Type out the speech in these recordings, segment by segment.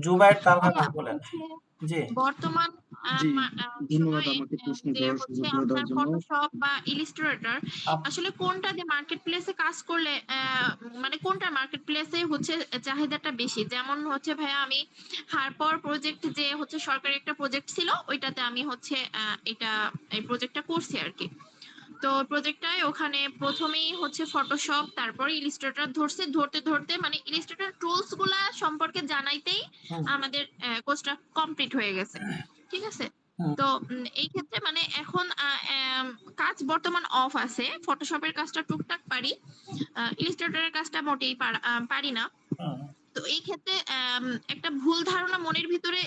জুবায়ের তালহা বলেন? জি। বর্তমান আহ, জি, মা- আহ, ধন্যবাদ আমাকে প্রশ্ন করার সুযোগ করে দেওয়ার জন্য। ফটোশপ বা ইলিস্ট্রেটর আসলে কোনটা যে মার্কেট প্লেসে কাজ করলে আহ, মানে কোনটা মার্কেট প্লেসে হচ্ছে চাহিদাটা বেশি? যেমন হচ্ছে ভাইয়া আমি হারপর প্রজেক্ট যে হচ্ছে সরকারি একটা প্রজেক্ট ছিল ওইটাতে আমি হচ্ছে আহ, এটা এই প্রজেক্টটা করছি আর কি। তো প্রজেক্টটায় ওখানে প্রথমেই হচ্ছে ফটোশপ তারপরে ইলিস্ট্রেটর ধরছে ধরতে ধরতে মানে ইলিস্ট্রেটর টুলসগুলা সম্পর্কে জানাইতেই আমাদের কোর্সটা কমপ্লিট হয়ে গেছে। ঠিক আছে? তো এই ক্ষেত্রে মানে এখন কাজ বর্তমান অফ আছে। ফটোশপের কাজটা টুকটাক পারি। ইলিস্ট্রেটরের কাজটা মোটেই পারি না। তো এই ক্ষেত্রে একটা ভুল ধারণা মনের ভিতরে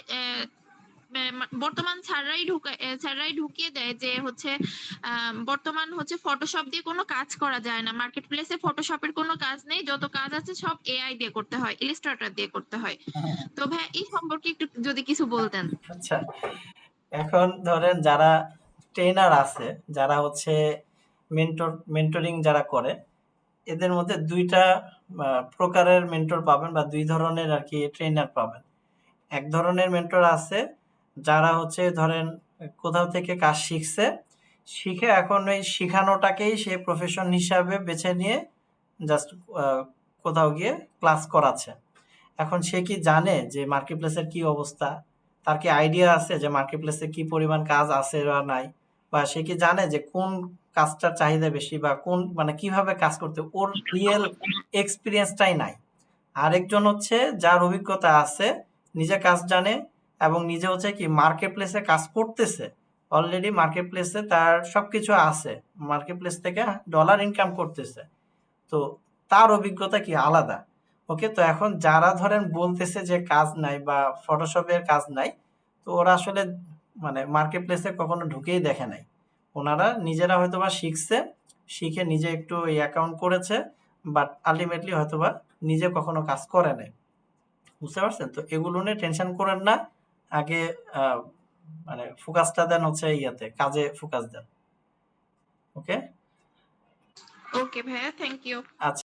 বর্তমান স্যাররাই ঢুকা স্যাররাই ঢুকিয়ে দেয় যে হচ্ছে বর্তমান হচ্ছে ফটোশপ দিয়ে কোনো কাজ করা যায় না। মার্কেট প্লেসে ফটোশপের কোনো কাজ নেই। যত কাজ আছে সব এআই দিয়ে করতে হয় ইলিস্ট্রেটর দিয়ে করতে হয়। তো ভাই, এই সম্পর্কে একটু যদি কিছু বলতেন। আচ্ছা এখন ধরেন যারা ট্রেনার আছে, যারা হচ্ছে মেন্টর মেন্টরিং যারা করে, এদের মধ্যে দুইটা প্রকারের মেন্টর পাবেন বা দুই ধরনের আর কি ট্রেনার পাবেন। এক ধরনের মেন্টর আছে যারা হচ্ছে ধরেন কোথাও থেকে কাজ শিখছে, শিখে এখন ওই শিখানোটাকেই সে প্রফেশন হিসাবে বেছে নিয়ে জাস্ট কোথাও গিয়ে ক্লাস করাচ্ছে। এখন সে কি জানে যে মার্কেট প্লেসের কি অবস্থা? তার কি আইডিয়া আছে যে মার্কেট প্লেসে কি পরিমাণ কাজ আছে বা নাই? বা সে কি জানে যে কোন কাজটার চাহিদা বেশি বা কোন মানে কীভাবে কাজ করতে ওর রিয়েল এক্সপিরিয়েন্সটাই নাই। আরেকজন হচ্ছে যার অভিজ্ঞতা আছে, নিজে কাজ জানে এবং নিজে হচ্ছে কি মার্কেট প্লেসে কাজ করতেছে অলরেডি মার্কেট প্লেসে তার সবকিছু আছে মার্কেট প্লেস থেকে ডলার ইনকাম করতেছে। তো তার অভিজ্ঞতা কি আলাদা? ওকে তো এখন যারা ধরেন বলতেছে যে কাজ নাই বা ফটোশপের কাজ নাই, তো ওরা আসলে মানে মার্কেট প্লেসে কখনো ঢুকেই দেখে নাই। ওনারা নিজেরা হয়তোবা শিখছে, শিখে নিজে একটু এই অ্যাকাউন্ট করেছে বাট আলটিমেটলি হয়তো বা নিজে কখনো কাজ করে নাই। বুঝতে পারছেন? তো এগুলো নিয়ে টেনশন করেন না। আগে আহ, মানে ফোকাসটা দেন হচ্ছে ইয়াতে কাজে ফোকাস দেন। ওকে ওকে ভাইয়া থ্যাংক ইউ আচ্ছা।